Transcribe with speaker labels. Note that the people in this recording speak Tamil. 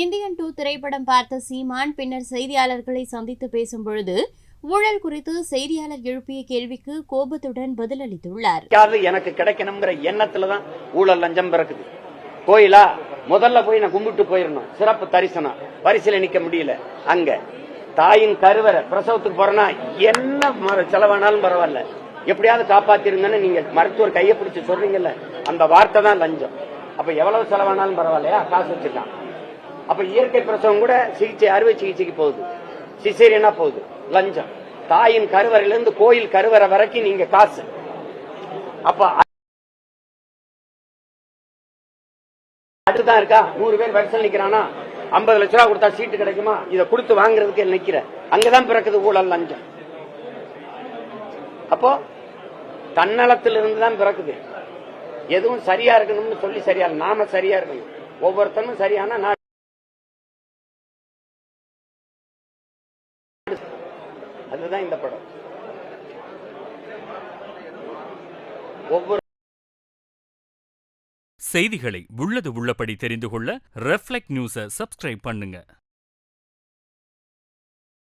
Speaker 1: இந்தியன் டூ திரைப்படம் பார்த்த சீமான் பின்னர் செய்தியாளர்களை சந்தித்து பேசும் பொழுது ஊழல் குறித்து செய்தியாளர் எழுப்பிய கேள்விக்கு கோபத்துடன் பதிலளித்துள்ளார்.
Speaker 2: எனக்கு கிடைக்கணுங்கிற எண்ணத்துல தான் ஊழல் லஞ்சம் பிறக்குது. கோயிலா முதல்ல போய் நான் கும்பிட்டு போயிடணும் சிறப்பு தரிசனம். வரிசையில நிக்க முடியல. அங்க. தாயின் கருவறை பிரசவத்துக்கு போறேன்னா என்ன செலவானாலும் பரவாயில்ல. எப்படியாவது காப்பாத்திருங்கன்னு நீங்க மருத்துவர் கையை பிடிச்சி சொல்றீங்கல்ல அந்த வார்த்தை தான் லஞ்சம். அப்ப எவ்வளவு செலவானாலும் பரவாயில்லையா? காசு வச்சிருக்கான். அப்ப இயற்கை பிரசவம் கூட சிகிச்சை அறுவை சிகிச்சைக்கு போகுது. சிசேரியனா போகுது. லஞ்சம். தாயின் கருவறையில இருந்து கோயில் கருவறை வரைக்கும் நீங்க காசு. அப்ப அடுத்துதான் இருக்கா? நூறு பேர் வரிசையில் நிக்கிறானா? ஐம்பது லட்ச ரூபா கொடுத்தா சீட்டு கிடைக்குமா? இதை கொடுத்து வாங்குறதுக்கு நிக்கிற. அங்கதான் பிறக்குது ஊழல் லஞ்சம். அப்போ தன்னலத்திலிருந்து தான் பிறக்குது. எதுவும் சரியா இருக்கணும்னு சொல்லி சரியா நாம சரியா இருக்கணும். ஒவ்வொருத்தனும் சரியான அதுதான் இந்த படம். ஒவ்வொரு
Speaker 3: செய்திகளை உள்ளது உள்ளபடி தெரிந்து கொள்ள ரெஃப்ளெக்ட் நியூஸை சப்ஸ்கிரைப் பண்ணுங்க.